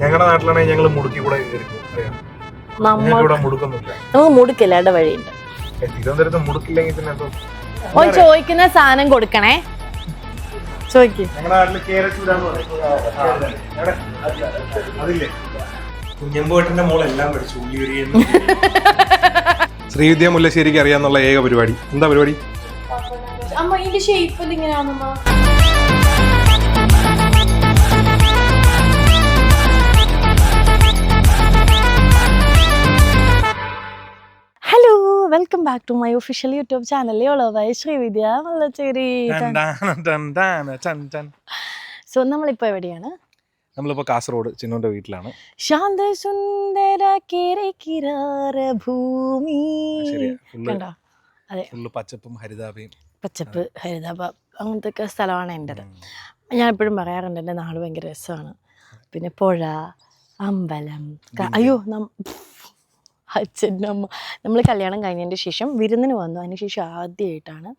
ഞങ്ങളുടെ നാട്ടിലാണെങ്കിൽ ഞങ്ങൾ മുടുക്കി കൂടെ നമുക്ക് മുടുക്കില്ലാണ്ട് വഴിയുണ്ട്. ഏ, തിരുവനന്തപുരത്ത് മുടുക്കില്ലെങ്കിൽ പിന്നെ ഓ ചോദിക്കുന്ന സാധനം കൊടുക്കണേ. ചോദിക്ക്. പഠിച്ചു ഉള്ളിയറിയെന്ന് ശ്രീവിദ്യ മുല്ലശ്ശേരിക്ക് അറിയാന്നുള്ള ഏക പരിപാടി. എന്താ പരിപാടി? അമ്മ ഇതിന്റെ ഷേപ്പിൽ ഇങ്ങനെയാണമ്മ welcome back to my official YouTube channel ഉള്ളതായി ശ്രീവിദ്യ വള്ളച്ചേരി സോ നമ്മളിപ്പോ എവിടെയാണ്? നമ്മളിപ്പോ കാസർഗോഡ് ചിന്നോന്റെ വീട്ടിലാണ്. ശാന്ത സുന്ദര കിരകിരാര ഭൂമി. കണ്ടോ? അതെ. പച്ചപ്പും ഹരിതാപയും പച്ചപ്പ് ഹരിതാപ അങ്ങനത്തെ ഒക്കെ സ്ഥലമാണ് എന്റെത്. ഞാൻ എപ്പോഴും പറയാറുണ്ട് എന്റെ നാട് ഭയങ്കര രസമാണ്. പിന്നെ പുഴ അമ്പലം അയ്യോ നം അച്ഛന്റെ അമ്മ. നമ്മൾ കല്യാണം കഴിഞ്ഞതിന്റെ ശേഷം വിരുന്നിന് വന്നു. അതിന് ശേഷം ആദ്യമായിട്ടാണ്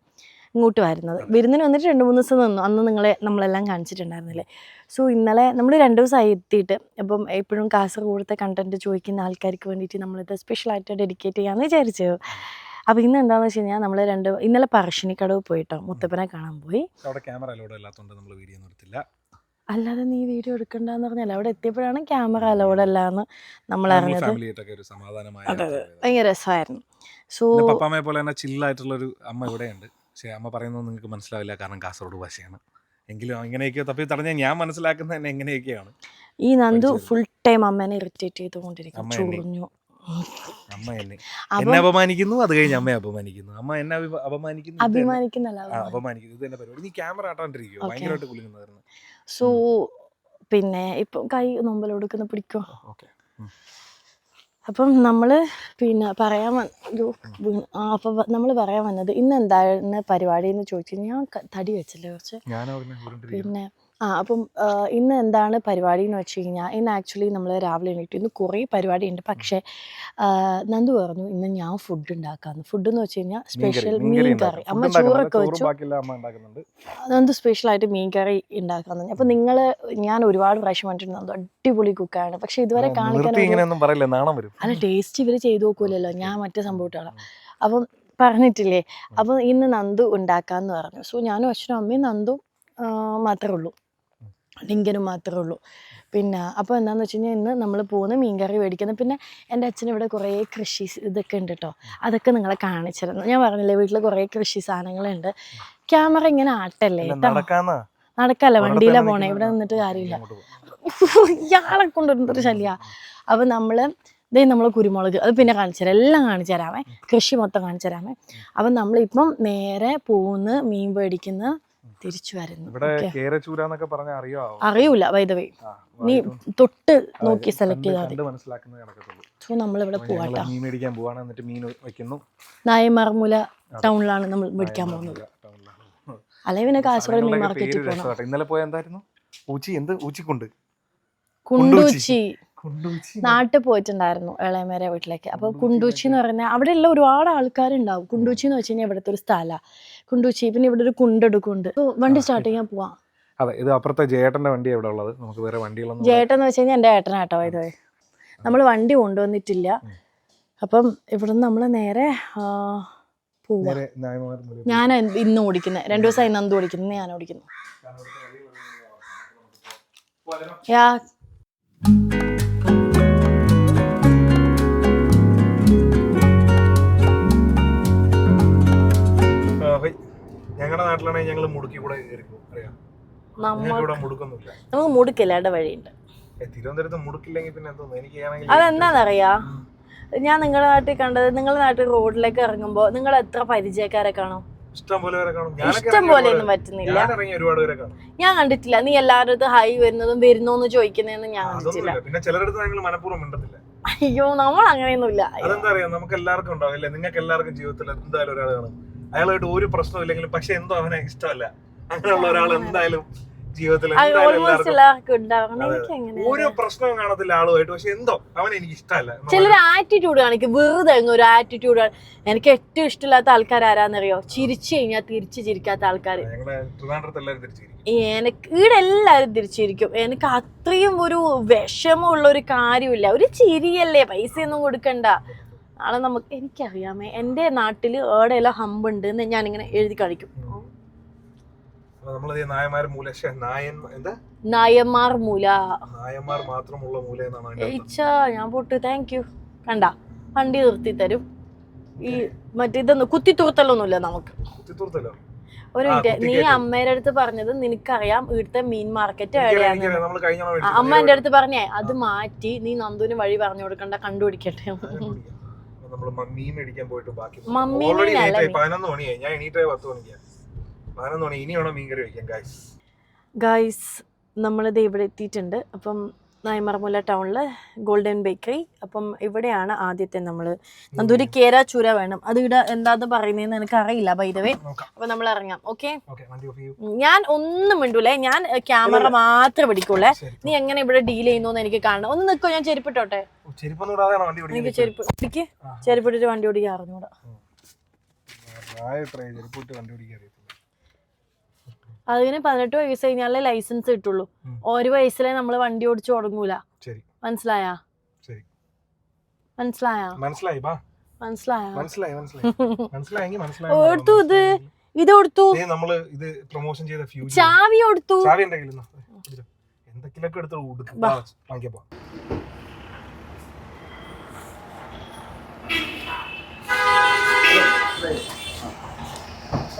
ഇങ്ങോട്ട് വരുന്നത്. വിരുന്നിന് വന്നിട്ട് രണ്ട് മൂന്ന് ദിവസം നിന്നു. അന്ന് നിങ്ങളെ നമ്മളെല്ലാം കാണിച്ചിട്ടുണ്ടായിരുന്നില്ലേ? സോ ഇന്നലെ നമ്മൾ രണ്ട് ദിവസമായി എത്തിയിട്ട് അപ്പം എപ്പോഴും കാസർഗോഡത്തെ കണ്ടന്റ് ചോദിക്കുന്ന ആൾക്കാർക്ക് വേണ്ടിയിട്ട് നമ്മളിത് സ്പെഷ്യലായിട്ട് ഡെഡിക്കേറ്റ് ചെയ്യാമെന്ന് വിചാരിച്ചു. അപ്പോൾ ഇന്ന് എന്താണെന്ന് വെച്ച് കഴിഞ്ഞാൽ നമ്മൾ രണ്ട് ഇന്നലെ പറശ്ശിനിക്കടവ് പോയിട്ടോ മുത്തപ്പനെ കാണാൻ പോയി. അവിടെ ക്യാമറ അലോഡ് അല്ലാത്തതുകൊണ്ട് നമ്മൾ വീഡിയോ ഒന്നും എടുത്തില്ല. അല്ലാതെ നീ വീഡിയോ എടുക്കണ്ടെന്ന് പറഞ്ഞാൽ അവിടെ എത്തിയപ്പോഴാണ് ക്യാമറ അലോഡ് അല്ല എന്ന് നമ്മൾ അറിഞ്ഞത്. ഭയങ്കര രസമായിരുന്നു. സോ പപ്പാമ്മയെ പോലെ തന്നെ ചില്ലായിട്ടുള്ള ഒരു അമ്മ ഇവിടെയുണ്ട്. പക്ഷേ അമ്മ പറയുന്നത് നിങ്ങൾക്ക് മനസ്സിലാവില്ല കാരണം കാസർഗോഡ് ഭാഷയാണ്. എങ്കിലും ഇങ്ങനെയൊക്കെ തപ്പി തടഞ്ഞ ഞാൻ മനസ്സിലാക്കുന്നത് തന്നെ എങ്ങനെയൊക്കെയാണ് ഈ നന്ദു. ഫുൾ ടൈം അമ്മേനെ ഇറിറ്റേറ്റ് ചെയ്തുകൊണ്ടിരിക്കും. ചൊറിഞ്ഞു. അമ്മ എന്നെ. എന്നെ അപമാനിക്കുന്നു അത് കഴിഞ്ഞ് അമ്മയെ അപമാനിക്കുന്നു. അമ്മ എന്നെ അപമാനിക്കുന്നു അഭിമാനിക്കുന്നല്ല അപമാനിക്കുന്നു. ഇത് എന്നെ പരിപാടി. നീ ക്യാമറ ആട്ടാണ്ടിരിക്കുവോ Okay. ഭയങ്കരമായിട്ട് കുലുങ്ങുന്നതായിരുന്നു. സോ പിന്നെ ഇപ്പം കൈ നോമ്പലോടുക്കുന്ന പിടിക്കോ? അപ്പം നമ്മൾ പിന്നെ പറയാൻ വന്നു അപ്പം നമ്മൾ പറയാൻ വന്നത് ഇന്ന് എന്താണ് പരിപാടി എന്ന് ചോദിച്ചു ഞാൻ ക- തടി വെച്ചില്ലേ കുറച്ച്? പിന്നെ ആ അപ്പം ഇന്ന് എന്താണ് പരിപാടി എന്ന് വെച്ച് കഴിഞ്ഞാൽ ഇന്ന് ആക്ച്വലി നമ്മൾ രാവിലെ എണീറ്റ്. ഇന്ന് കുറേ പരിപാടി ഉണ്ട് പക്ഷേ നന്ദു പറഞ്ഞു ഇന്ന് ഞാൻ ഫുഡ് ഉണ്ടാക്കാന്ന് ഫുഡ് എന്ന് വെച്ച് കഴിഞ്ഞാൽ സ്പെഷ്യൽ മീൻ കറി അമ്മ ചോറൊക്കെ വെച്ചു. നന്ദു സ്പെഷ്യലായിട്ട് മീൻ കറി ഉണ്ടാക്കാന്ന് അപ്പം നിങ്ങൾ ഞാൻ ഒരുപാട് പ്രാവശ്യം കണ്ടിട്ടുണ്ട് നന്ദു അടിപൊളി കുക്കാണ് പക്ഷെ ഇതുവരെ കാണിക്കാൻ അല്ല ടേസ്റ്റ് ഇവർ ചെയ്തു നോക്കൂലല്ലോ. ഞാൻ മറ്റേ സംഭവം അപ്പം പറഞ്ഞിട്ടില്ലേ? അപ്പം ഇന്ന് നന്ദു ഉണ്ടാക്കാന്ന് പറഞ്ഞു. സോ ഞാനും അച്ഛനും അമ്മയും നന്ദു മാത്രമേ ഉള്ളൂ. ലിങ്കനും മാത്രമേ ഉള്ളൂ. പിന്നെ അപ്പോൾ എന്താണെന്ന് വെച്ച് കഴിഞ്ഞാൽ ഇന്ന് നമ്മൾ പോകുന്ന മീൻകറി മേടിക്കുന്നത് പിന്നെ എന്റെ അച്ഛൻ ഇവിടെ കുറേ കൃഷി ഇതൊക്കെ ഉണ്ട് കേട്ടോ അതൊക്കെ നിങ്ങളെ കാണിച്ചിരുന്നു. ഞാൻ പറഞ്ഞില്ലേ വീട്ടിൽ കുറേ കൃഷി സാധനങ്ങളുണ്ട്. ക്യാമറ ഇങ്ങനെ ആട്ടല്ലേ? നടക്കല്ല ഒരിടത്ത് വണ്ടിയിലാ പോണേ. ഇവിടെ നിന്നിട്ട് കാര്യമില്ല. ഇയാളെ കൊണ്ടുവരുന്നൊരു ശല്യ. അപ്പം നമ്മൾ ഇതേ നമ്മൾ കുരുമുളക് അത് പിന്നെ കാണിച്ചു തരാം. എല്ലാം കാണിച്ചു തരാമേ. കൃഷി മൊത്തം കാണിച്ചു തരാമേ. അപ്പം നമ്മളിപ്പം നേരെ പോകുന്ന മീൻ മേടിക്കുന്ന. തിരിച്ചു വരുന്നു. അറിയൂല വൈദവേ നീ തൊട്ട് നോക്കി സെലക്ട് ചെയ്താൽ നമ്മളിവിടെ പോവാട്ടോ. നായമാർമൂല ടൗണിലാണ് നമ്മൾ മേടിക്കാൻ പോകുന്നത്. അല്ലെ പിന്നെ കാസർഗോഡ് മീൻ മാർക്കറ്റിൽ പോകണം ഇന്നലെ പോയ എന്തായിരുന്നു? ഊച്ചി എന്ത്? ഊച്ചിക്കുണ്ട്. കുണ്ടൂച്ചി. നാട്ടിൽ പോയിട്ടുണ്ടായിരുന്നു ഇളയമേരെ വീട്ടിലേക്ക്. അപ്പോൾ കുണ്ടൂച്ചി എന്ന് പറഞ്ഞാൽ അവിടെ ഉള്ള ഒരുപാട് ആൾക്കാരുണ്ടാവും. കുണ്ടൂച്ചി എന്ന് വെച്ച് കഴിഞ്ഞാൽ ഇവിടുത്തെ ഒരു സ്ഥലമാണ് കുണ്ടൂച്ചി പിന്നെ ഇവിടെ ഒരു കുണ്ടെടുക്കുണ്ട്. വണ്ടി സ്റ്റാർട്ട് ചെയ്യാൻ പോവാ. അതെ ഇത് അപ്പുറത്തെ ജേട്ടന്റെ വണ്ടി എവിടെ ഉള്ളത്. നമുക്ക് വേറെ വണ്ടികളൊന്നും ജേട്ടൻ എന്ന് വെച്ച് കഴിഞ്ഞാൽ എന്റെ ഏട്ടനാട്ടോ ഇത് നമ്മൾ വണ്ടി കൊണ്ടുവന്നിട്ടില്ല. അപ്പം ഇവിടുന്ന് നമ്മൾ നേരെ പോവാ. ഞാൻ ഇന്ന് ഓടിക്കുന്നത് രണ്ടു ദിവസമായി നന്ദു ഓടിക്കുന്നത് ഞാൻ ഓടിക്കുന്നു. യാ. നാട്ടിലാണെങ്കിൽ ഞങ്ങൾ മുടുക്കി കൂടെ കയറിപ്പോ അറിയാം. നമ്മൾ ഞങ്ങൾക്ക് മുടുക്കൊന്നുമില്ല. നമുക്ക് മുടുക്കില്ല വഴിയുണ്ട്. ഏ, തിരുവനന്തപുരത്ത് മുടുക്കില്ലെങ്കിൽ പിന്നെ എന്തോ എനിക്ക് അതെന്താണെന്നറിയാ ഞാൻ നിങ്ങളുടെ നാട്ടിൽ കണ്ടത് നിങ്ങളുടെ നാട്ടിൽ റോഡിലേക്ക് ഇറങ്ങുമ്പോൾ നിങ്ങൾ എത്ര പരിചയക്കാരെ കാണും? ഇഷ്ടം പോലെ ഇഷ്ടം പോലെ ഒന്നും പറ്റുന്നില്ല. ഞാൻ കണ്ടിട്ടില്ല. നീ എല്ലാവരുടെ ഹൈ വരുന്നതും വരുന്നോന്ന് ചോദിക്കുന്നതെന്ന് ഞാൻ കണ്ടിട്ടില്ല. പിന്നെ ചിലരടുത്ത് ഞങ്ങൾ മനഃപൂർവം മിണ്ടത്തില്ല. അയ്യോ നമ്മൾ അങ്ങനെയൊന്നുമില്ല അതെന്താ അറിയാം? നമുക്ക് നിങ്ങൾക്ക് എല്ലാവർക്കും ജീവിതത്തിൽ എന്തായാലും ഒരാൾ കാണും. അയാളായിട്ട് ഒരു പ്രശ്നവും ഇല്ലെങ്കിലും പക്ഷെ എന്തോ അവനെ ഇഷ്ടമല്ല. അങ്ങനെയുള്ള ഒരാൾ എന്തായാലും ജീവിതത്തിൽ ഒരു പ്രശ്നവും കാണത്തില്ല ആളുമായിട്ട്. പക്ഷെ എന്തോ അവൻ എനിക്ക് ഇഷ്ടമല്ല. ചിലർ ആറ്റിറ്റ്യൂഡ് കാണിക്കും. വെറുതെ ഒരു ആറ്റിറ്റ്യൂഡ് എനിക്ക് ഏറ്റവും ഇഷ്ടമില്ലാത്ത ആൾക്കാർ ആരാന്നറിയോ? ചിരിച്ചു കഴിഞ്ഞാൽ തിരിച്ചു ചിരിക്കാത്ത ആൾക്കാർ എനിക്ക് ഇവിടെ എല്ലാവരും തിരിച്ചിരിക്കും എനിക്ക് അത്രയും ഒരു വിഷമമുള്ള ഒരു കാര്യമില്ല. ഒരു ചിരിയല്ലേ? പൈസ ഒന്നും കൊടുക്കണ്ട. നാളെ നമുക്ക് എനിക്കറിയാമേ. എന്റെ നാട്ടിൽ എവിടെയെല്ലാം ഹമ്പുണ്ട് എന്ന് ഞാനിങ്ങനെ എഴുതി കഴിക്കും നായന്മാർ മൂല. നായന്മാർ മാത്രമുള്ള മൂല എന്നാണ് ഞാൻ പൊട്ട്. താങ്ക് യു കണ്ട വണ്ടി നിർത്തി തരും. ഈ മറ്റേ ഇതൊന്നും കുത്തി തൂർത്തലൊന്നുമില്ല നമുക്ക്. ഒരു മിനിറ്റ്. നീ അമ്മേടെ അടുത്ത് പറഞ്ഞത് നിനക്കറിയാം ഇവിടുത്തെ മീൻ മാർക്കറ്റ് എവിടെയാണ് അമ്മ എന്റെ അടുത്ത് പറഞ്ഞേ അത് മാറ്റി നീ നന്ദുവിന് വഴി പറഞ്ഞു കൊടുക്കണ്ട കണ്ടുപിടിക്കട്ടെ. മേടിക്കാൻ പോയിട്ട് ബാക്കി ഓൾറെഡി പതിനൊന്ന് മണിയായി ഞാൻ എണീറ്റായി പത്ത് മണിക്കാ. പതിനൊന്ന് മണി. ഇനി വേണം മീൻ കറി വയ്ക്കാൻ ഗായ്സ് ഗായ്സ് നമ്മളിത് ഇവിടെ എത്തിയിട്ടുണ്ട്. അപ്പം നായ്മറമുല ടൗണിൽ ഗോൾഡൻ ബേക്കറി. അപ്പം ഇവിടെയാണ് ആദ്യത്തെ നമ്മൾ നന്ദൂരി കേര ചൂര വേണം. അത് ഇവിടെ എന്താന്ന് പറയുന്നതെന്ന് എനിക്ക് അറിയില്ല ബൈദവേ അപ്പൊ നമ്മൾ ഇറങ്ങാം. ഓക്കെ ഞാൻ ഒന്നും മിണ്ടൂലേ. ഞാൻ ക്യാമറ മാത്രം പിടിക്കൂലേ നീ എങ്ങനെ ഇവിടെ ഡീൽ ചെയ്യുന്നു എനിക്ക് കാണണം. ഒന്ന് നിൽക്കോ ഞാൻ ചെരുപ്പിട്ടോട്ടെ? എനിക്ക് ചെരുപ്പ് പിടിക്ക്. ചെരുപ്പിട്ടിട്ട് വണ്ടി ഓടിക്കാൻ അറിഞ്ഞൂടാ പ്രായ ട്രൈ ചെരുപ്പിട്ട് വണ്ടി ഓടിക്കാൻ അറിയത്തില്ല അതിന് പതിനെട്ട് വയസ്സ് കഴിഞ്ഞാലേ ലൈസൻസ് കിട്ടുള്ളൂ. ഒരു വയസ്സിലെ നമ്മൾ വണ്ടി ഓടിച്ചു തുടങ്ങൂല ശരി. മനസ്സിലായാ? ശരി. മനസ്സിലായാ? മനസ്സിലായി ബാ മനസ്സിലായാ? മനസ്സിലായി മനസ്സിലായി. മനസ്സിലായെങ്കിൽ മനസ്സിലായി ഓർത്തു ഇത്. ഇത് കൊടുത്തു ഏ, നമ്മൾ ഇത് പ്രൊമോഷൻ ചെയ്ത ഫ്യൂച്ചർ ചാവി കൊടുത്തു ചാവി എന്റെ കയ്യിൽ എന്തൊക്കെയൊക്കെ എടുത്ത് കൊടുക്കും ബാ. വാങ്ങിക്കപ്പോ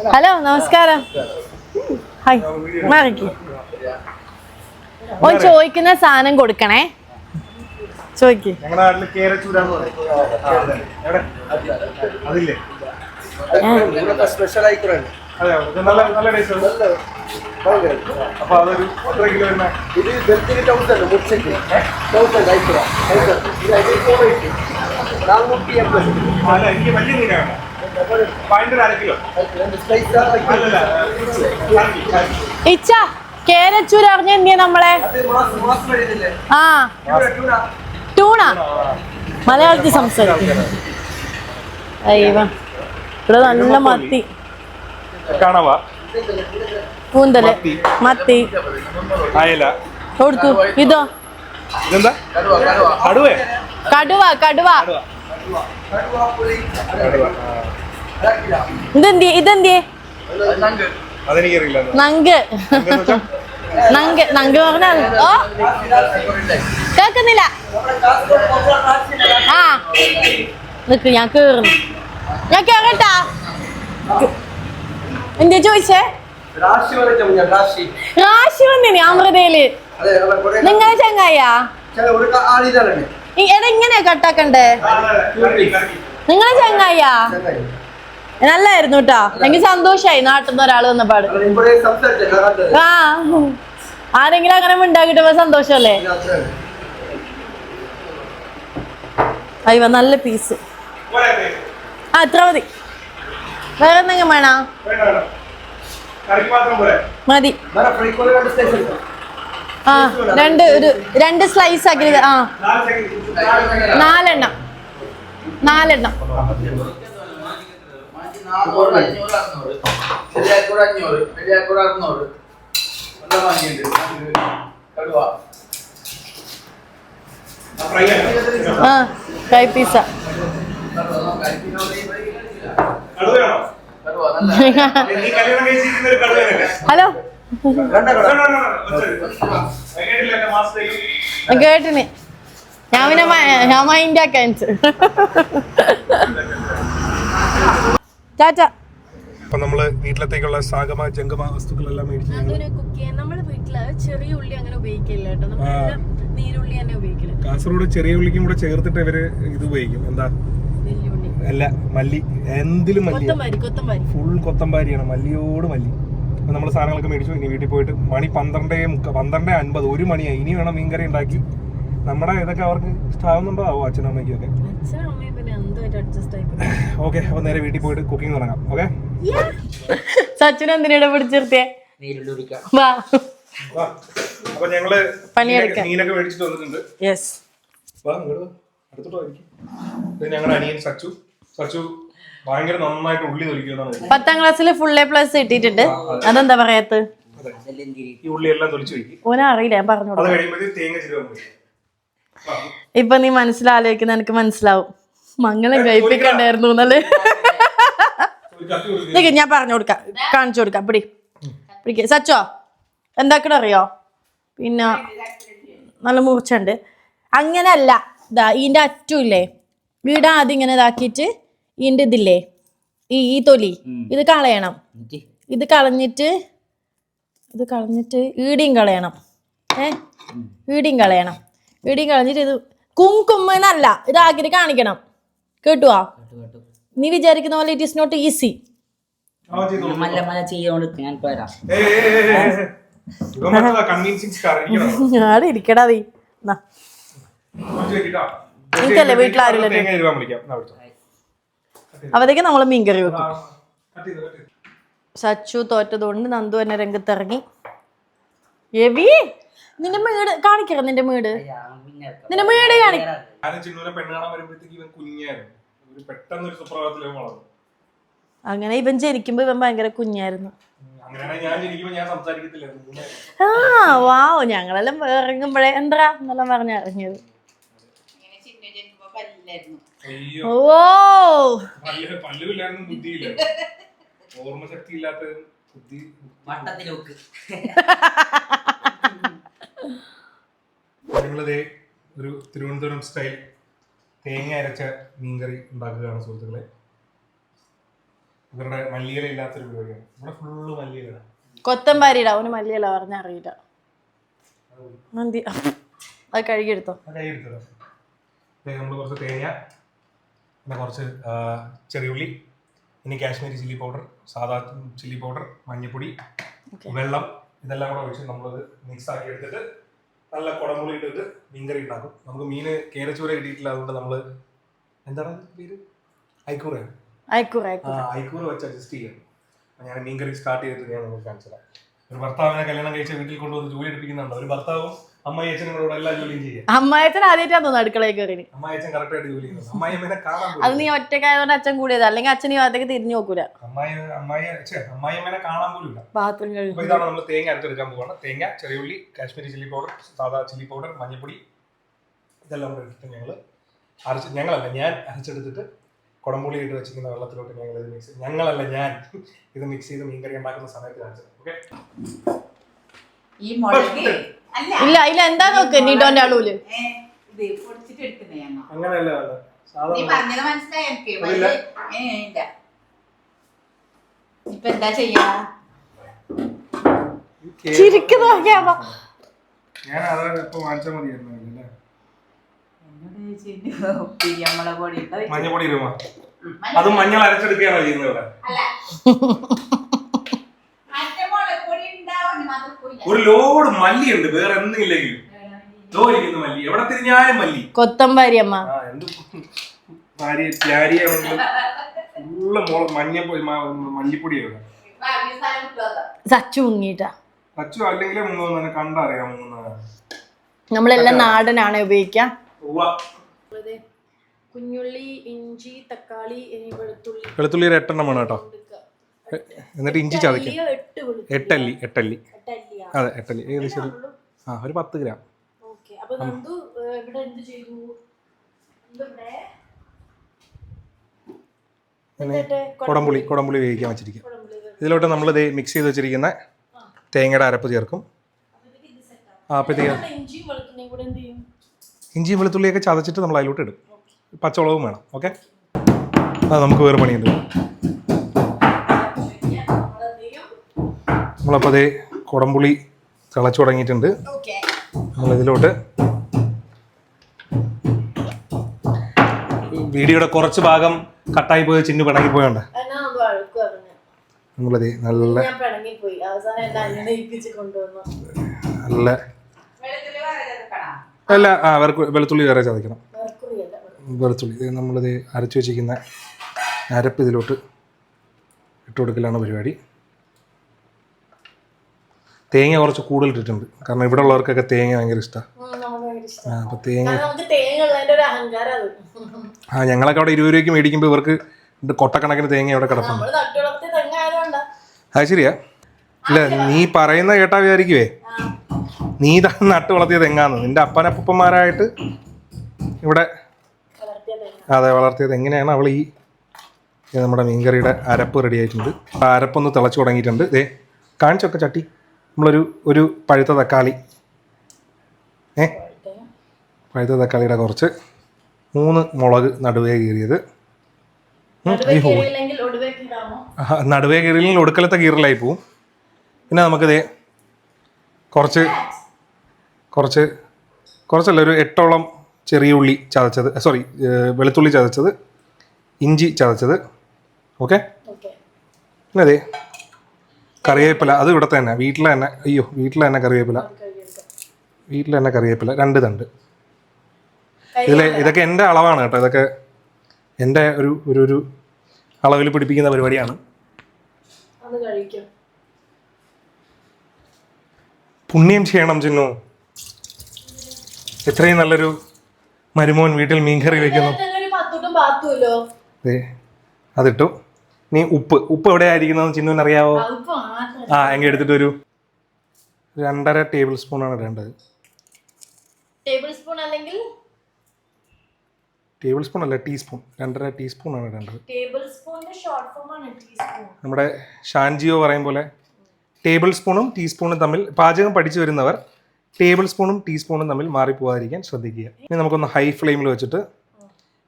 ഹലോ നമസ്കാരം. ഹായ്. മാറിക്ക്. ഓൻ ചോദിക്കുന്ന സാധനം കൊടുക്കണേ. ചോദിക്ക്. എനിക്ക് വലിയ മീനാണ്. ഇച്ച കേരച്ചൂർ അറിഞ്ഞ എന്തിയാ നമ്മളെ? ആ. ടൂണ? മലയാളത്തിൽ സംസാരിക്കും. അയ്യോ ഇവിടെ നല്ല മത്തി. കാണാവാ? കൂന്തൽ മത്തി. അയല കൊടുത്തു ഇതോ. കടുവേ? കടുവ കടുവ. ഇതെന്തിയെ? ഇതെന്തി ഇതെന്തി അതെനിക്കറിയില്ല. നങ്ക്. നങ്ക്. നങ്ക് പറഞ്ഞാൽ ഓ. കേക്കുന്നില്ല ആ. നിക്ക് ഞാൻ കേറുന്നു. ഞാൻ കേറട്ടാ. എന്താ ചോദിച്ചേ? രാശി വന്നിനി അമൃതയിൽ. നിങ്ങളെ ചങ്ങായാ എടാ ഇങ്ങനെ കട്ടാക്കണ്ടേ? നിങ്ങളെ ചങ്ങായാ. നല്ലായിരുന്നു കേട്ടോ എനിക്ക് സന്തോഷായി നാട്ടിൽ നിന്ന് ഒരാൾ വന്നപ്പാട് ആ. ആരെങ്കിലും അങ്ങനെ ഉണ്ടാക്കിട്ടുമ്പോ സന്തോഷല്ലേ? അയ്യ നല്ല പീസ്. ആ എത്ര മതി. വേറെ എന്തെങ്കിലും വേണോ? മതി. ആ രണ്ട് ഒരു രണ്ട് സ്ലൈസ് ആക്കി. ആ. നാലെണ്ണം. നാലെണ്ണം. നാനൂറ് അഞ്ഞൂറ് അറുന്നൂറ് ശരിയാക്കൂടെ അഞ്ഞൂറ് ശരിയാക്കൂടെ അറുന്നൂറ്. എല്ലാം വാങ്ങിയിട്ടുണ്ട് കടുവ. ആ ഹലോ. കേട്ടിന്. ഞാൻ പിന്നെ ഞാൻ മൈൻഡ് ആക്കാൻ ചാച്ച അപ്പൊ നമ്മൾ വീട്ടിലത്തേക്കുള്ള സാഗമ ജംഗമ വസ്തുക്കളെല്ലാം മേടിച്ചു നമ്മൾ വീട്ടിൽ ചെറിയ ഉള്ളി അങ്ങനെ ഉപയോഗിക്കില്ല കേട്ടോ. നമ്മളെല്ലാം നീരുള്ളി തന്നെ ഉപയോഗിക്കില്ല കാസർഗോഡ് ചെറിയ ഉള്ളിക്കും കൂടെ ചേർത്തിട്ട് ഇവർ ഇത് ഉപയോഗിക്കും. എന്താ? അല്ല മല്ലി. എന്തിലും മല്ലി ഫുൾ കൊത്തമ്പാരിയാണ് മല്ലിയോട് മല്ലി. അപ്പൊ നമ്മൾ സാധനങ്ങളൊക്കെ മേടിച്ചു. ഇനി വീട്ടിൽ പോയിട്ട് മണി പന്ത്രണ്ടേ മുക്ക പന്ത്രണ്ടേ അൻപത് ഒരു മണിയായി. ഇനി വേണം മീൻകറി ഉണ്ടാക്കി. നമ്മുടെ ഇതൊക്കെ അവർക്ക് ഇഷ്ടാവുന്നുണ്ടോ ആവോ അച്ഛനും അമ്മയ്ക്കും ഒക്കെ ഓക്കെ അപ്പൊ നേരെ വീട്ടിൽ പോയിട്ട് കുക്കിംഗ് തുടങ്ങാം. ഓക്കെ സച്ചിൻ എന്തിനാ നീരുള്ളിക്ക വാ. വാ. അപ്പൊ ഞങ്ങൾ പണിയെടുക്കാം. മീനൊക്കെ- മീനൊക്കെ മേടിച്ചിട്ട് വന്നിട്ടുണ്ട്. യെസ് വാ. ഞങ്ങളുടെ അനിയൻ സച്ചു. സച്ചു ഭയങ്കര നന്നായിട്ട് ഉള്ളി തൊലിക്കുന്നതാണ് പത്താം ക്ലാസ്സിൽ ഫുൾ എ പ്ലസ് കിട്ടിയിട്ടുണ്ട് അതെന്താ പറയാത്ത ഈ ഉള്ളി എല്ലാം തൊലിച്ചു വയ്ക്കും ഓനെ അറിയില്ല ഞാൻ പറഞ്ഞു അത് കഴിയുമ്പോഴത്തേക്ക് തേങ്ങ ചിരുവ ഇപ്പൊ നീ മനസ്സിലാലോചിക്കുന്ന എനിക്ക് മനസ്സിലാവും. മംഗളം കഴിപ്പിക്കണ്ടായിരുന്നു എന്നല്ലേ? ഞാൻ പറഞ്ഞു കൊടുക്കാം. കാണിച്ചു കൊടുക്കാം. പിടി. പിടിക്ക. സച്ചോ എന്താക്കണോ അറിയോ പിന്നെ നല്ല മൂർച്ചുണ്ട് അങ്ങനല്ല. ഇതാ ഇതിന്റെ അറ്റുമില്ലേ വീട് ആദ്യം ഇങ്ങനെ ഇതാക്കിയിട്ട് ഇതിന്റെ ഇതില്ലേ? ഈ ഈ തൊലി. ഇത് കളയണം. ഇത് കളഞ്ഞിട്ട് ഇത് കളഞ്ഞിട്ട് ഈടിയും കളയണം. ഏ? ഈടിയും കളയണം. ഈടിയും കളഞ്ഞിട്ട് ഇത് കുങ്കുമ്മ എന്നല്ല ഇതാക്കിയിട്ട് കാണിക്കണം. കേട്ടുവാ? നീ വിചാരിക്കുന്ന പോലെ ഇറ്റ് ഇസ് നോട്ട് ഈസി മല്ല മല ചെയ്തോണ്ട് ഞാൻ പോരാ ഇരിക്കടാ നീ. എനിക്കല്ലേ വിളിച്ചോ. അവതേക്ക് നമ്മൾ മീൻകറി വെക്കും. സച്ചു തോറ്റതുകൊണ്ട് നന്ദു എന്നെ രംഗത്തിറങ്ങി. എവി നിന്റെ വീട് കാണിക്കറ നിന്റെ വീട് നിന്റെ വീട് കാണി പെട്ടെന്ന് ഒരു സുപ്രഭാതത്തിൽ ഇവൻ വളർന്നു. അങ്ങനെ ഇവൻ ജനിക്കുമ്പോ ഇവൻ ഭയങ്കര കുഞ്ഞായിരുന്നു. ആ വാവ് ഞങ്ങളെല്ലാം ഇറങ്ങുമ്പോഴേ എന്താ എന്നെല്ലാം പറഞ്ഞ ഇറങ്ങിയത് ഓ. ഓർമ്മശക്തി ഇല്ലാത്ത ബുദ്ധി വട്ടത്തിലോക്ക്. ഞങ്ങളിതേ ഒരു തിരുവനന്തപുരം സ്റ്റൈൽ തേങ്ങ അരച്ച മീൻകറി ഉണ്ടാക്കുകയാണ് സുഹൃത്തുക്കളെ. ഇവരുടെ മല്ലിയില ഇല്ലാത്തൊരു പരിപാടിയാണ്. ഇവിടെ ഫുള്ള് മല്ലിയില കൊത്തമ്പാരിയുടെ അവന് മല്ലിയില പറഞ്ഞ അറിയില്ല. മന്തി. അത് കഴുകിയെടുത്തോ? കഴുകിയെടുത്തോ. നമ്മൾ കുറച്ച് തേങ്ങ പിന്നെ കുറച്ച് ചെറിയ ചെറിയുള്ളി ഇനി കാശ്മീരി ചില്ലി പൗഡർ സാധാ ചില്ലി പൗഡർ മഞ്ഞൾപ്പൊടി വെള്ളം ഇതെല്ലാം കൂടെ ഒഴിച്ച് നമ്മളത് മിക്സ് ആക്കി എടുത്തിട്ട് നല്ല കുടംപുളി ഇട്ടിട്ട് മീൻകറി ഉണ്ടാക്കും. നമുക്ക് മീന് കേരച്ചൂര കിട്ടിയിട്ടില്ല അതുകൊണ്ട് നമ്മൾ എന്താണ് പേര്? ഐക്കൂറയാണ് ഐക്കൂറ വെച്ച് അഡ്ജസ്റ്റ് ചെയ്യണം ഞാൻ മീൻകറി സ്റ്റാർട്ട് ചെയ്തിട്ട് ഞാൻ നമുക്ക് കാണിച്ചത് ഒരു ഭർത്താവിനെ കല്യാണം കഴിച്ച വീട്ടിൽ കൊണ്ടുവന്ന് ജോലി എടുപ്പിക്കുന്നുണ്ട്. ഒരു ഭർത്താവും അമ്മായച്ചൻ ആദ്യമായിട്ടാ തോന്നുന്നു അടുക്കളയിൽ കയറി അത് നീ ഒറ്റക്കായതുകൊണ്ട് അച്ഛൻ കൂടിയത്. അല്ലെങ്കിൽ അച്ഛൻ ഈ ഭാഗത്തേക്ക് തിരിഞ്ഞു നോക്കൂല. ബാത്റൂം ഇതാണ് നമ്മൾ തേങ്ങ അരച്ചെടുക്കാൻ പോവാണ്. തേങ്ങ ചെറിയുള്ളി കാശ്മീരി ചില്ലി പൗഡർ സാധാ ചില്ലി പൗഡർ മഞ്ഞൾപ്പൊടി ഇതെല്ലാം കൂടെ ഇട്ടിട്ട് ഞങ്ങൾ അരച്ച് ഞങ്ങളല്ല ഞാൻ അരച്ചെടുത്തിട്ട് കുടംപുളി ഇട്ട് വെച്ചിരിക്കുന്ന വെള്ളത്തിലോട്ട് ഞങ്ങൾ ഇത് മിക്സ് ഞങ്ങളല്ല ഞാൻ ഇത് മിക്സ് ചെയ്ത് മീൻകറി ഉണ്ടാക്കുന്ന സമയത്ത് അരച്ചത് ഓക്കെ ഈ മുളക് ഇല്ല ഇല്ല എന്താ നോക്ക് നീട്ടോന്റെ ഞങ്ങൾ അങ്ങനെയല്ല നീ പറഞ്ഞത് മനസ്സിലായി എനിക്ക് അതില്ല. വലിയ- ഏ ഇല്ല. ഇപ്പൊ എന്താ ചെയ്യാ? ചിരിക്കുന്ന ഞാൻ അതാണ് ഇപ്പൊ വാങ്ങിച്ചാൽ മതിയായിരുന്നു അല്ലേ. മഞ്ഞപ്പൊടി അത് മഞ്ഞൾ അരച്ചെടുക്കുകയാണോ ചെയ്യുന്നത് ഇവിടെ അല്ല മറ്റേ മുളക് പൊടി ഉണ്ടാവും മാത്രം പോയില്ല ഒരു ലോഡ് മല്ലിയുണ്ട് വേറെ എന്തെങ്കിലും ലോ ഇരിക്കുന്ന മല്ലി. എവിടെ തിരിഞ്ഞാലും മല്ലി. കൊത്തമ്പാരി അമ്മ. ആ എന്ത് ഭാര്യ ചാരിയാണെങ്കിലും ഫുള്ള് മുള മഞ്ഞപ്പൊടി മ- മല്ലിപ്പൊടിയാണ്. സച്ചു മുങ്ങിട്ടാ അച്ചു അല്ലെങ്കിലേ മുങ്ങുന്ന കണ്ടറിയാം മുങ്ങുന്ന നമ്മളെല്ലാം നാടനാണ് ഉപയോഗിക്കാം. ഉവ്വ. കുഞ്ഞുള്ളി ഇഞ്ചി തക്കാളി വെളുത്തുള്ളി വെളുത്തുള്ളി. ഒരു എട്ടെണ്ണം വേണം കേട്ടോ. എന്നിട്ട് ഇഞ്ചി ചതയ്ക്കും. എട്ട് എട്ടല്ലി എട്ടല്ലി. അതെ എട്ടല്ലി. ഏകദേശം ആ ഒരു പത്ത് ഗ്രാം. പിന്നെ കുടംപുളി കുടംപുളി. വേവിക്കാൻ വെച്ചിരിക്കും. ഇതിലോട്ട് നമ്മൾ ഇത് മിക്സ് ചെയ്ത് വെച്ചിരിക്കുന്ന തേങ്ങയുടെ അരപ്പ് ചേർക്കും. ആ അപ്പോഴത്തേക്ക് ഇഞ്ചിയും വെളുത്തുള്ളിയൊക്കെ ചതച്ചിട്ട് നമ്മൾ അതിലോട്ട് ഇടും പച്ചമുളകും വേണം. ഓക്കെ? ആ നമുക്ക് വേറെ പണിയുണ്ട്. നമ്മളപ്പോൾ അതേ കുടംപുളി തിളച്ചു തുടങ്ങിയിട്ടുണ്ട്. ഓക്കെ. നമ്മളിതിലോട്ട് വീഡിയോയുടെ കുറച്ച് ഭാഗം കട്ടായി പോയ ചിന്നു പിണങ്ങി പോയോണ്ട്. നമ്മളത് നല്ല നല്ല വെളുത്തുള്ളി വേറെ ചേർക്കണോ അല്ല ആ വെളുത്തുള്ളി വേറെ ചതയ്ക്കണം വെളുത്തുള്ളി. ഇത് നമ്മളിത് അരച്ചു വെച്ചിരിക്കുന്ന അരപ്പ് ഇതിലോട്ട് ഇട്ട് കൊടുക്കലാണ് പരിപാടി. തേങ്ങ കുറച്ച് കൂടുതൽ ഇട്ടിട്ടുണ്ട്. കാരണം ഇവിടെ ഉള്ളവർക്കൊക്കെ തേങ്ങ ഭയങ്കര ഇഷ്ടമാണ് ആ തേങ്ങ ഞങ്ങളൊക്കെ അവിടെ ഇരുപത് രൂപയ്ക്ക് മേടിക്കുമ്പോൾ ഇവർക്ക് കൊട്ടക്കണക്കിന് തേങ്ങ അവിടെ കിടപ്പുണ്ട്. അത് ശരിയാ. ഇല്ല നീ പറയുന്ന കേട്ടാ വിചാരിക്കുവേ. നീ നട്ട് വളർത്തിയ തെങ്ങാന്ന്. നിന്റെ അപ്പനപ്പന്മാരായിട്ട് ഇവിടെ അതെ വളർത്തിയത് എങ്ങനെയാണ്? അവൾ ഈ നമ്മുടെ മീൻകറിയുടെ അരപ്പ് റെഡി ആയിട്ടുണ്ട്. ആ അരപ്പൊന്ന് തിളച്ച് തുടങ്ങിയിട്ടുണ്ട്. ദേ കാണിച്ചൊക്കെ ചട്ടി. നമ്മളൊരു ഒരു പഴുത്ത തക്കാളി. ഏ? പഴുത്ത? തക്കാളിയുടെ കുറച്ച് മൂന്ന് മുളക് നടുവേ കീറിയത്. ഈ ഹോ കീറിയില്ലെങ്കിൽ നടുവേ കീറിയിൽ ഒടുക്കലത്തെ കീറലായി പോവും. പിന്നെ നമുക്കിത് കുറച്ച് കുറച്ച് കുറച്ചല്ല ഒരു എട്ടോളം ചെറിയ ഉള്ളി ചതച്ചത് സോറി വെളുത്തുള്ളി ചതച്ചത് ഇഞ്ചി ചതച്ചത്. ഓക്കെ? അതെ കറിവേപ്പില അത് ഇവിടെ തന്നെ വീട്ടിൽ തന്നെ അയ്യോ വീട്ടിൽ തന്നെ കറിവേപ്പില. വീട്ടിൽ തന്നെ കറിവേപ്പില രണ്ട് തണ്ട്. ഇതിലെ ഇതൊക്കെ എന്റെ അളവാണ് കേട്ടോ ഇതൊക്കെ എന്റെ ഒരു ഒരു ഒരു അളവിൽ പിടിപ്പിക്കുന്ന പരിപാടിയാണ്. പുണ്യം ചെയ്യണം ചിന്നു. എത്രയും നല്ലൊരു മരുമോൻ വീട്ടിൽ മീൻകറി വെക്കുന്നു. അതിട്ടു. നീ ഉപ്പ് ഉപ്പ് എവിടെ ആയിരിക്കുന്നത് ചിന്നുവിന് അറിയാവോ ആ എങ്കിൽ എടുത്തിട്ട് ഒരു രണ്ടര ടേബിൾ സ്പൂൺ ആണ് ഇടേണ്ടത്. ടേബിൾ സ്പൂൺ അല്ലെങ്കിൽ? ടേബിൾ സ്പൂൺ അല്ല ടീസ്പൂൺ. രണ്ടര ടീസ്പൂണാണ് ഇടേണ്ടത്. ടേബിൾ സ്പൂണിന്റെ ഷോർട്ട് ഫോം ആണ് ടീസ്പൂൺ. നമ്മുടെ ഷാൻജിയോ പറയും പോലെ ടേബിൾ സ്പൂണും ടീസ്പൂണും തമ്മിൽ പാചകം പഠിച്ചു വരുന്നവർ ടേബിൾ സ്പൂണും ടീസ്പൂണും തമ്മിൽ മാറിപ്പോകാതിരിക്കാൻ ശ്രദ്ധിക്കുക. ഇനി നമുക്കൊന്ന് ഹൈ ഫ്ലെയിമിൽ വെച്ചിട്ട്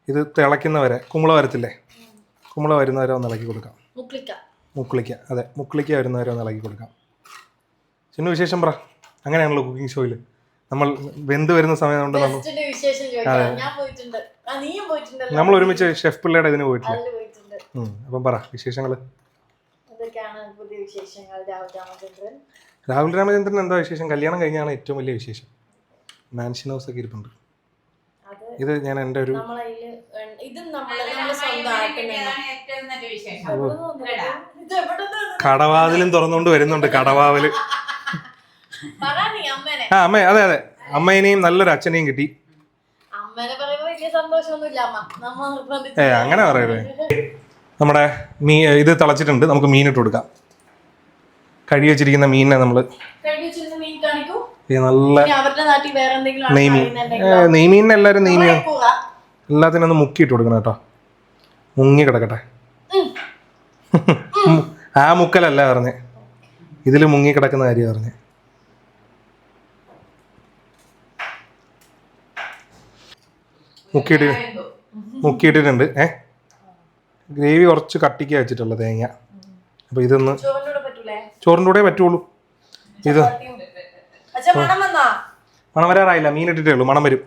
ഇത് തിളയ്ക്കുന്നവരെ കുമ്പള വരത്തില്ലേ? കുമ്പള വരുന്നവരെ ഒന്ന് ഇളക്കി കൊടുക്കാം. മുക്കിളിക്ക. അതെ മുക്കിളിക്ക വരുന്നവരെ ഒന്ന് ഇളക്കി കൊടുക്കാം. ചിന്ന വിശേഷം പറ. അങ്ങനെയാണല്ലോ കുക്കിംഗ് ഷോയിൽ നമ്മൾ വെന്ത് വരുന്ന സമയം കൊണ്ട് നമ്മൾ നമ്മൾ ഒരുമിച്ച് ഷെഫ് പിള്ളയുടെ ഇതിന് പോയിട്ടില്ല? അപ്പം പറ വിശേഷങ്ങൾ. രാഹുൽ രാമചന്ദ്രൻ. എന്താ വിശേഷം? കല്യാണം കഴിഞ്ഞാണ് ഏറ്റവും വലിയ വിശേഷം. മാൻഷൻ ഹൗസ് ഒക്കെ ഇരിപ്പുണ്ട്. ഇത് ഞാൻ എന്റെ ഒരു നമ്മളതിൽ ഇത് നമ്മളെ നമ്മൾ സ്വന്തമാക്കുന്ന ഏറ്റവും നല്ല വിശേഷം ഇത് എവിടെ കടവാതിലും തുറന്നുകൊണ്ട് വരുന്നുണ്ട് കടവാതിൽ പറ നീ അമ്മേനെ ആ അമ്മ അതെ അതെ അമ്മേനെയും നല്ലൊരു അച്ഛനെയും കിട്ടി ഏ അങ്ങനെ പറയല്ലേ നമ്മുടെ മീ ഇത് തിളച്ചിട്ടുണ്ട് നമുക്ക് മീനിട്ട് ഇട്ട് കൊടുക്കാം കഴുകി വെച്ചിരിക്കുന്ന മീനിനെ നമ്മൾ കഴുകി വെച്ചിരുന്ന മീൻ കാണിക്കൂ നല്ല നെയ്മീൻ. എല്ലാവരും നെയ്മീൻ ഉറക്കുക. എല്ലാത്തിനും ഒന്ന് മുക്കിയിട്ട് കൊടുക്കണം കേട്ടോ. മുങ്ങി കിടക്കട്ടെ. ആ മുക്കലല്ല പറഞ്ഞ്. ഇതിൽ മുങ്ങി കിടക്കുന്ന കാര്യം പറഞ്ഞ്. മുക്കിയിട്ട് മുക്കിയിട്ടിട്ടുണ്ട്. ഏ? ഗ്രേവി കുറച്ച് കട്ടിക്ക് വെച്ചിട്ടുള്ള തേങ്ങ. അപ്പോൾ ഇതൊന്ന് ചോറിന്റെ കൂടെ പറ്റുള്ളൂ. ഇത് മണം വന്നാ? മണം വരാറായില്ല മീൻ ഇട്ടിട്ടേ ഉള്ളൂ മണം വരും.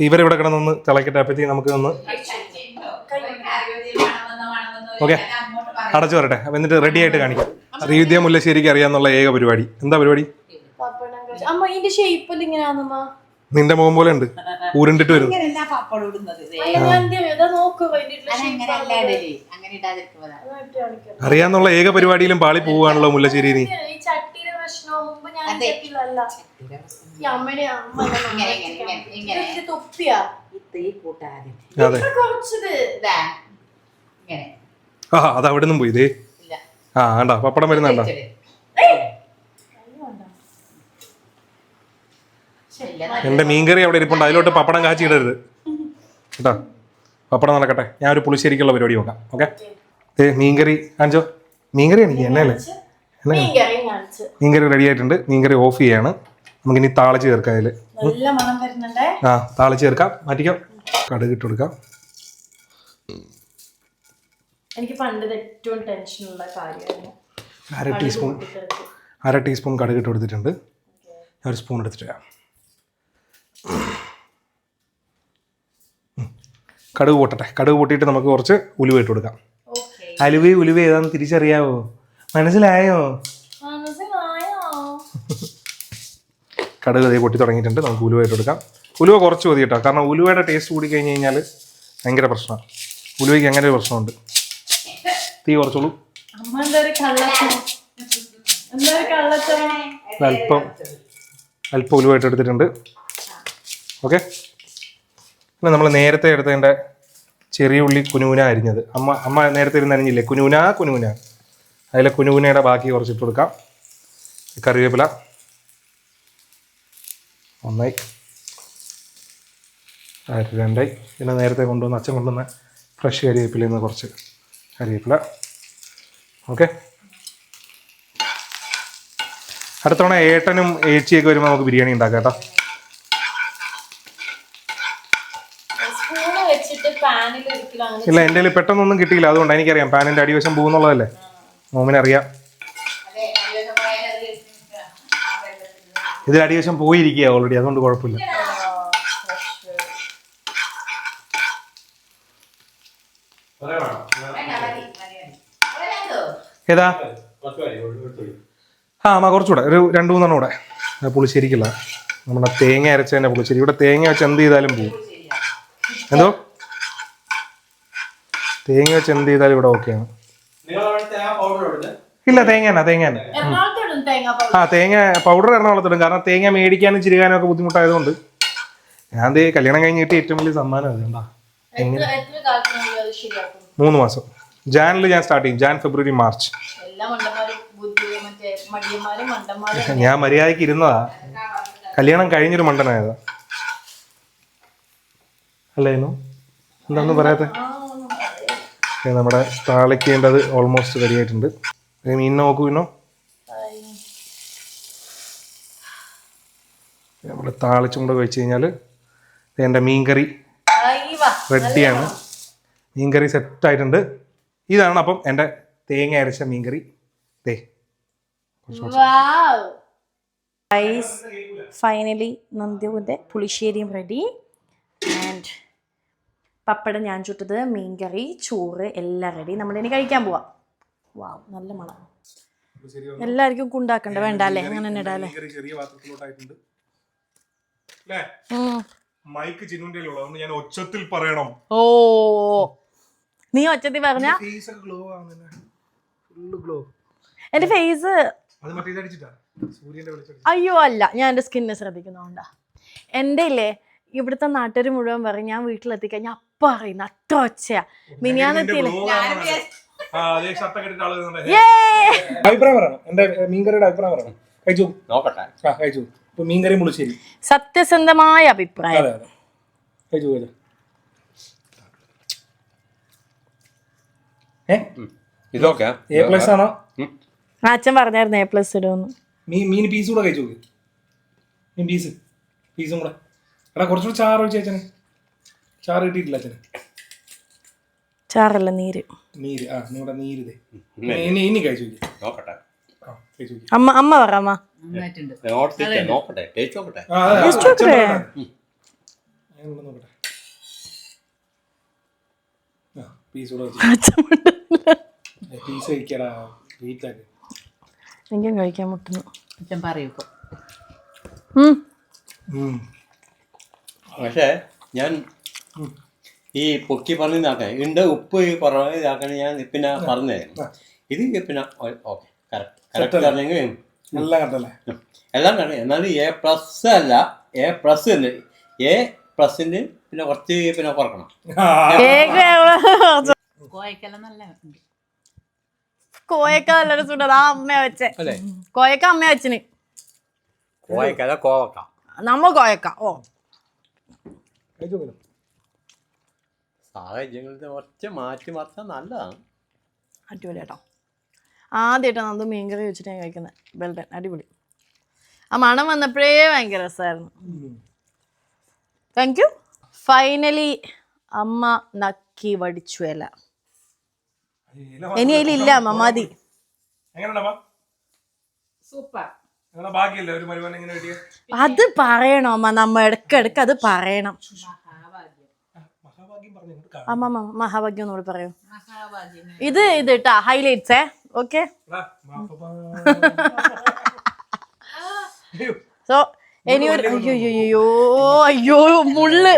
ഇവരിവിടെ കിടന്നൊന്ന് തിളക്കട്ടെ അപ്പത്തി നമുക്ക് ഒന്ന് ഓക്കെ അടച്ചു വരട്ടെ അപ്പം എന്നിട്ട് റെഡി ആയിട്ട് കാണിക്കാം. ശ്രീവിദ്യ മുല്ലശ്ശേരിക്ക് അറിയാന്നുള്ള ഏക പരിപാടി. എന്താ പരിപാടി? നിന്റെ മുഖം പോലെ ഉണ്ട് ഊരുണ്ടിട്ട് വരും. അറിയാന്നുള്ള ഏക പരിപാടിയിലും പാളി പോവാണല്ലോ മുല്ലശ്ശേരി നീ പ്രശ്നമോ മുമ്പ് ഞാൻ അതെ. ചട്ടിയിലല്ല ഈ അമ്മയുടെ അമ്മ ഇങ്ങനെ, ഇങ്ങനെ, തുപ്പിയാ? കൂട്ടാതെ. അതെ. ഇത്ര കുറച്ചത്. ഇതാ. ഇങ്ങനെ. ആ അത് അവിടെ നിന്നും പോയി. ഇതേ ഇല്ല. ആ കണ്ടോ? പപ്പടം വരുന്നുണ്ടോ? ഇച്ചിരി. ഇല്ല, എന്റെ മീൻകറി അവിടെ ഇരിപ്പുണ്ട്. അതിലോട്ട് പപ്പടം കാച്ചി ഇടരുത് കേട്ടോ? പപ്പടം നടക്കട്ടെ. ഞാൻ ഒരു പുളിശ്ശേരിക്കുള്ള പരിപാടി നോക്കാം. ഓക്കെ? ഏ മീൻകറി. അഞ്ചോ മീൻകറി എനിക്ക് എന്നല്ലേ അല്ലേ മീൻകറി റെഡി ആയിട്ടുണ്ട്. മീൻകറി ഓഫ് ചെയ്യാണ്. നമുക്ക് ഇനി താളിച്ച് ചേർക്കാം അതിൽ ആ താളിച്ച് ചേർക്കാം. മാറ്റിക്കാം. കടുക് ഇട്ട് കൊടുക്കാം. എനിക്ക് പണ്ട് ഇത് ഏറ്റവും ടെൻഷനുള്ള കാര്യമാണ് അര ടീസ്പൂൺ അര ടീസ്പൂൺ കടുക് ഇട്ട് കൊടുത്തിട്ടുണ്ട്. ഞാൻ ഒരു സ്പൂൺ എടുത്തിട്ട് വരാം കടുക് പൊട്ടട്ടെ. കടുക് പൊട്ടിയിട്ട് നമുക്ക് കുറച്ച് ഉലുവ ഇട്ട് കൊടുക്കാം. അലുവ ഉലുവ ഏതാന്ന് തിരിച്ചറിയാവോ? മനസ്സിലായോ? കടുക് അതേ പൊട്ടി തുടങ്ങിയിട്ടുണ്ട്. നമുക്ക് ഉലുവ എടുക്കാം കൊടുക്കാം. ഉലുവ കുറച്ച് മതി കേട്ടോ. കാരണം ഉലുവയുടെ ടേസ്റ്റ് കൂടി കഴിഞ്ഞ് കഴിഞ്ഞാൽ ഭയങ്കര പ്രശ്നമാണ്. ഉലുവയ്ക്ക് അങ്ങനെ ഒരു പ്രശ്നമുണ്ട്. തീ കുറച്ചോളൂ. അല്പം അല്പം ഉലുവായിട്ട് എടുത്തിട്ടുണ്ട്. ഓക്കെ? പിന്നെ നമ്മൾ നേരത്തെ എടുത്തതിന്റെ ചെറിയ ഉള്ളി കുനൂന അരിഞ്ഞത്. അമ്മ അമ്മ നേരത്തെ ഇരുന്ന് അരിഞ്ഞില്ലേ? കുനൂന കുനുകുന അതിലെ കുനുകുനയുടെ ബാക്കി കുറച്ചിട്ട് കൊടുക്കാം. കറിവേപ്പില. ഒന്നായി. രണ്ടായി. പിന്നെ നേരത്തെ കൊണ്ടുവന്ന് അച്ഛൻ കൊണ്ടുവന്ന ഫ്രഷ് കരിവേപ്പിലയിൽ നിന്ന് കുറച്ച് കറിവേപ്പില ഓക്കെ. അടുത്തവണ ഏട്ടനും ഏച്ചിയൊക്കെ വരുമ്പോൾ നമുക്ക് ബിരിയാണി ഉണ്ടാക്കാം കേട്ടോ. ഇല്ല എന്റെ പെട്ടെന്നൊന്നും കിട്ടിയില്ല. അതുകൊണ്ട് എനിക്കറിയാം പാനിന്റെ അടിവശം പോകുന്നുള്ളതല്ലേ? മോമിനെ അറിയാം ഇതിൽ അടിവശം പോയിരിക്കുക ഓൾറെഡി അതുകൊണ്ട് കുഴപ്പമില്ല. ഏതാ? ആ അമ്മ കുറച്ചുകൂടെ. ഒരു രണ്ട് മൂന്നെണ്ണം കൂടെ. പുളിശ്ശേരിക്കുള്ള നമ്മുടെ തേങ്ങ അരച്ചതിന്റെ പുളിശ്ശേരി. ഇവിടെ തേങ്ങ വെച്ച് എന്ത് ചെയ്താലും പോകും എന്തോ? തേങ്ങ വെച്ച് എന്ത് ചെയ്താലും ഇവിടെ ഓക്കെയാണ് ഇല്ല തേങ്ങ തന്നെ തേങ്ങ ആ തേങ്ങ പൗഡർ എറണാകുളത്തിടും കാരണം തേങ്ങ മേടിക്കാനും ചിരുകാനും ഒക്കെ ബുദ്ധിമുട്ടായതുകൊണ്ട്. ഞാൻ ദേ കല്യാണം കഴിഞ്ഞിട്ട് ഏറ്റവും വലിയ സമ്മാനം അത് കണ്ടാ. എത്ര എത്ര കാലത്തിനുള്ളിൽ അത് ശരിയാക്കും? മൂന്ന് മാസം. ജാനിൽ ഞാൻ സ്റ്റാർട്ട് ചെയ്യും. Jan February March. ഞാൻ മര്യാദയ്ക്ക് ഇരുന്നതാ. കല്യാണം കഴിഞ്ഞൊരു മണ്ടനായതാ. അല്ലേനു എന്താന്ന് പറയാത്ത? നമ്മുടെ താളിക്കേണ്ടത് ഓൾമോസ്റ്റ് റെഡി ആയിട്ടുണ്ട്. ദേ മീൻ നോക്കൂ പിന്നോ നമ്മൾ താളിച്ചും കൂടെ കഴിച്ചു കഴിഞ്ഞാൽ എന്റെ മീൻകറി റെഡിയാണ് മീൻകറി സെറ്റായിട്ടുണ്ട് ഇതാണ് അപ്പം എന്റെ തേങ്ങ അരച്ച മീൻകറി. തേ ഫൈനലി നന്ദിയുടെ പുളിശ്ശേരിയും റെഡി ആൻഡ് പപ്പടം ഞാൻ ചുട്ടത് മീൻകറി ചോറ് എല്ലാം റെഡി നമ്മൾ ഇനി കഴിക്കാൻ പോവാം. വാവ് നല്ല മണം. എല്ലാവർക്കും കുണ്ടാക്കണ്ട വേണ്ട അല്ലേ അങ്ങനെ തന്നെ ഇടാല്ലേ. മൈക്ക് ഞാൻ ഒച്ചത്തിൽ പറയണം. ഓ. നീ ഒച്ചത്തിൽ പറഞ്ഞ? എന്റെ ഫേസ് അയ്യോ അല്ല ഞാൻ എന്റെ സ്കിന്നെ ശ്രദ്ധിക്കുന്നോണ്ടാ. എന്റെ ഇല്ലേ ഇവിടുത്തെ നാട്ടുകാർ മുഴുവൻ പറയും ഞാൻ വീട്ടിലെത്തിക്കഴിഞ്ഞാൽ അപ്പം അത്രച്ച അത്ര ഒച്ചയാ മിനിയാന്നെത്തിയില്ലേ ആ അതേ ഷർട്ടൊക്കെ ഇട്ടിട്ട് ആൾ വരുന്നുണ്ട്. ഏ അഭിപ്രായം പറയണം. എന്റെ മീൻകറിയുടെ അഭിപ്രായം പറയണം. കഴിച്ചു നോക്കട്ടെ. ആ കഴിച്ചു ഇപ്പൊ മീൻകറി മുളിശ്ശേരി സത്യസന്ധമായ അഭിപ്രായം. അതെ അതെ. കഴിച്ചു കഴിച്ചു ഏ? ഇതൊക്കെ. എ പ്ലസ് ആണോ? ആ, അച്ഛൻ പറഞ്ഞായിരുന്നു എ പ്ലസ് ഇടുമെന്ന്. മീൻ മീൻ പീസ് കൂടെ കഴിച്ചു നോക്ക് മീൻ പീസ്. പീസും കൂടെ. എടാ കുറച്ചുകൂടെ ചാറ് ഒഴിച്ച് അച്ഛന്. ചാറ് കിട്ടിയിട്ടില്ല അച്ഛന്? ചാറല്ല നീര്. നീര്. ആ നിങ്ങളുടെ നീര് ദേ. ഇനി ഇനി കഴിച്ചു നോക്ക്. നോക്കട്ടെ. ആ കഴിച്ചു അമ്മ അമ്മ പറ അമ്മ. നോക്കട്ടെ നോക്കട്ടെ. നോക്കട്ടെ. എനിക്കും കഴിക്കാൻ മുട്ടുന്നു. അച്ഛൻ പറയൂ. പക്ഷേ ഞാൻ ഈ പൊക്കി പറഞ്ഞാക്കേ ഉണ്ട് ഉപ്പ് കുറവ് ഇതാക്കണേ ഞാൻ പിന്നെ പറഞ്ഞായിരുന്നു ഇത് പിന്നെ ഓക്കെ. കറക്റ്റ് കറക്റ്റ് പറഞ്ഞെങ്കിൽ എല്ലാം കണ്ടല്ലേ എല്ലാം കാണും എന്നാലും എ പ്ലസ് അല്ല. എ പ്ലസ് എ പ്ലസിന് പിന്നെ കുറച്ച് പിന്നെ കുറക്കണം. കോയക്ക നല്ലൊരു സുണ്ടത് ആ അമ്മ വെച്ചേ. അല്ലേ? കോയക്ക അമ്മ വെച്ചിന്. കോയക്കല്ല കോവക്ക. നമ്മ കോയക്ക. ഓ. സാഹചര്യങ്ങളിൽ കുറച്ച് മാറ്റി മറിച്ചാൽ നല്ലതാണ്. അടിപൊളി കേട്ടോ ആദ്യമായിട്ടാണ് നന്ദു മീൻകറി വെച്ചിട്ട് ഞാൻ കഴിക്കുന്നത് വെൽഡൻ അടിപൊളി. ആ മണം വന്നപ്പോഴേ ഭയങ്കര രസമായിരുന്നു താങ്ക് യു ഫൈനലി അമ്മ നക്കി വടിച്ചു ഇല. ഇനി അതിലില്ല അമ്മ. മതി. അത് പറയണോ അമ്മ. നമ്മ ഇടക്കിടക്ക് അത് പറയണം. മഹാഭാഗ്യം നമ്മൾ മഹാഭാഗ്യം എന്നോട് പറയൂ. മഹാഭാഗ്യം. ഇത് ഇത് കേട്ടാ ഹൈലൈറ്റ്സ് ഓക്കെ സോ ഇനി ഒരു അയ്യോ അയ്യോ അയ്യോ മുള്ള്.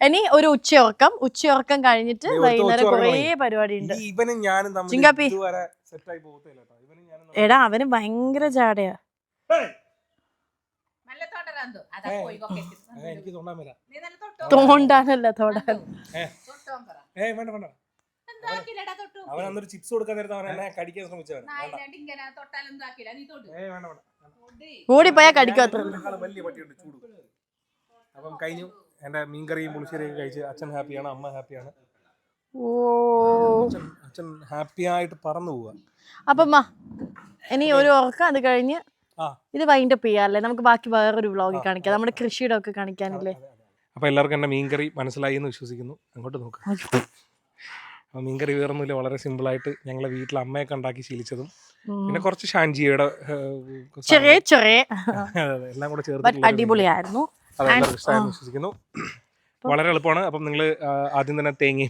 ഇനി ഒരു ഉച്ചയുറക്കം. ഉച്ചയുറക്കം കഴിഞ്ഞിട്ട് വൈകുന്നേരം കുറേ പരിപാടി ഉണ്ട് ചിങ്കാപ്പി. എടാ അവന് ഭയങ്കര ചാടയാ നല്ല തൊടരാന്തോ അതാ ഏ. പോയി കൊക്കെ ഏ, എനിക്ക് വരാം. തോണ്ടാനല്ല തോടാൻ ഏ. ഏ വേണ്ട വേണ്ട. അവൻ അന്നൊരു ചിപ്സ് കൊടുക്കാൻ നേരത്തെ അവൻ എന്നെ കടിക്കാൻ ശ്രമിച്ചവൻ. വേണ്ട. ഏ വേണ്ട വേണ്ട ഓടിപ്പോയാ കടിക്കാത്ര ഇതിനേക്കാളും വലിയ പട്ടിയുണ്ട് ചൂട്. അപ്പം കഴിഞ്ഞു. എന്റെ മീൻകറിയും പുളിശ്ശേരിയും കഴിച്ച് അച്ഛൻ ഹാപ്പിയാണ് അമ്മ ഹാപ്പിയാണ്. ഓ. അച്ഛൻ അച്ഛൻ ഹാപ്പി ആയിട്ട് പറന്നു പോവുക അപ്പം മാ ഇനി ഒരു ഉറക്കം അത് കഴിഞ്ഞ്. ഇത് വൈൻഡ് അപ്പ് ചെയ്യാല്ലേ നമുക്ക് ബാക്കി വേറൊരു വ്ളോഗിൽ കാണിക്കാം. നമ്മുടെ കൃഷിയുടെ ഒക്കെ കാണിക്കാനില്ലേ അപ്പൊ എല്ലാവർക്കും എന്റെ മീൻകറി മനസ്സിലായി എന്ന് വിശ്വസിക്കുന്നു. അങ്ങോട്ട് നോക്ക്. അപ്പോൾ മീൻകറി വേറൊന്നുമില്ല. വളരെ സിമ്പിളായിട്ട് ഞങ്ങളെ വീട്ടിൽ അമ്മയൊക്കെ ഉണ്ടാക്കി ശീലിച്ചതും. പിന്നെ കുറച്ച് ഷാൻജിയുടെ ചെറിയ ചെറിയ. എല്ലാം കൂടെ ചേർത്ത് അടിപൊളിയായിരുന്നു. വിശ്വസിക്കുന്നു. വളരെ എളുപ്പമാണ്. അപ്പം നിങ്ങൾ ആദ്യം തന്നെ തേങ്ങി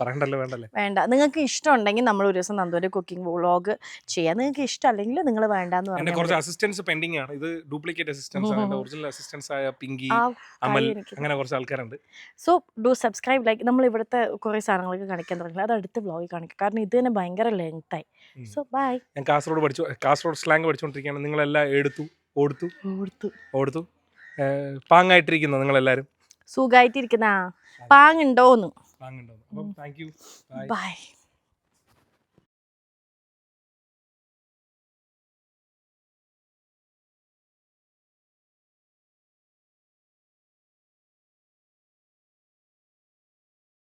പറയണ്ടല്ലോ വേണ്ടല്ലേ? വേണ്ട. നിങ്ങൾക്ക് ഇഷ്ടം ഉണ്ടെങ്കിൽ നമ്മൾ ഒരു ദിവസം നന്ദൂര് കുക്കിംഗ് വ്ളോഗ് ചെയ്യാം. നിങ്ങൾക്ക് ഇഷ്ടമല്ലെങ്കിൽ നിങ്ങൾ വേണ്ടാന്ന് പറഞ്ഞു കുറച്ച് അസിസ്റ്റൻസ് പെൻഡിങ് ആണ്. ഇത് ഡ്യൂപ്ലിക്കേറ്റ് അസിസ്റ്റൻസ് ആണ്. ഒറിജിനൽ അസിസ്റ്റൻസ് ആയ പിങ്കി അമൽ അങ്ങനെ കുറച്ച് ആൾക്കാരുണ്ട്. സോ ഡു സബ്സ്ക്രൈബ് ലൈക്ക് നമ്മൾ ഇവിടുത്തെ കുറേ സാധനങ്ങളൊക്കെ കാണിക്കാൻ തുടങ്ങി അത് അടുത്ത വ്ളോഗിൽ കാണിക്കാം. കാരണം ഇത് തന്നെ ഭയങ്കര ലെങ്ത് ആയി. സോ ബൈ ഞാൻ കാസർഗോഡ് പഠിച്ചു കാസർഗോഡ് സ്ലാങ് പഠിച്ചുകൊണ്ടിരിക്കുകയാണ് നിങ്ങളെല്ലാം എടുത്തു ഓടുത്തു ഓടുത്തു. ഓടുത്തു. പാങ്ങായിട്ടിരിക്കുന്നു നിങ്ങളെല്ലാവരും സുഖമായിട്ടിരിക്കുന്ന പാങ്ങുണ്ടോന്ന്. ബൈ